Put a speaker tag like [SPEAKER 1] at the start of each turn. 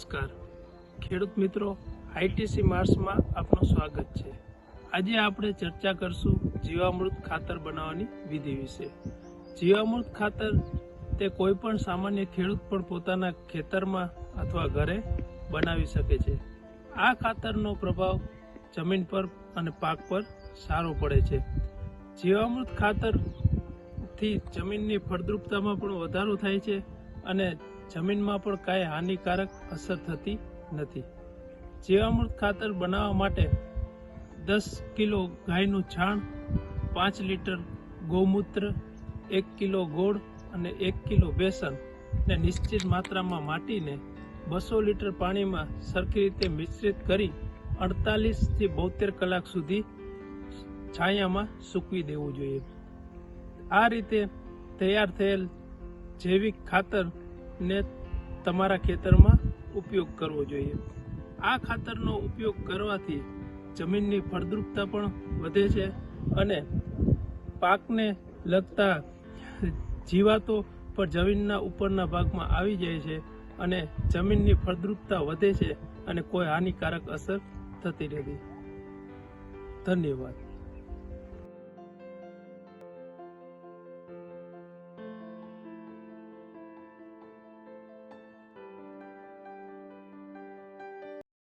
[SPEAKER 1] નમસ્કાર. ખેડૂત મિત્રો, આઈટીસી માર્સમાં આપનું સ્વાગત છે. આજે આપણે ચર્ચા કરશું જીવામૃત ખાતર બનાવવાની વિધિ વિશે. જીવામૃત ખાતર તે કોઈ પણ સામાન્ય ખેડૂત પણ પોતાના ખેતરમાં અથવા ઘરે બનાવી શકે છે. આ ખાતરનો પ્રભાવ જમીન પર અને પાક પર સારો પડે છે. જીવામૃત ખાતરથી જમીનની ફળદ્રુપતામાં પણ વધારો થાય છે અને જમીનમાં પણ કાંઈ હાનિકારક અસર થતી નથી. જીવામૃત ખાતર બનાવવા માટે દસ કિલો ગાયનું છાણ, પાંચ લીટર ગૌમૂત્ર, એક કિલો ગોળ અને એક કિલો બેસન ને નિશ્ચિત માત્રામાં માટીને બસો લીટર પાણીમાં સરખી રીતે મિશ્રિત કરી અડતાલીસથી બોતેર કલાક સુધી છાયામાં સૂકવી દેવું જોઈએ. આ રીતે તૈયાર થયેલ જૈવિક ખાતર ને તમારા ખેતરમાં ઉપયોગ કરવો જોઈએ. આ ખાતરનો ઉપયોગ કરવાથી જમીનની ફળદ્રુપતા પણ વધે છે અને પાકને લગતા જીવાતો પણ જમીનના ઉપરના ભાગમાં આવી જાય છે અને જમીનની ફળદ્રુપતા વધે છે અને કોઈ હાનિકારક અસર થતી નથી. ધન્યવાદ.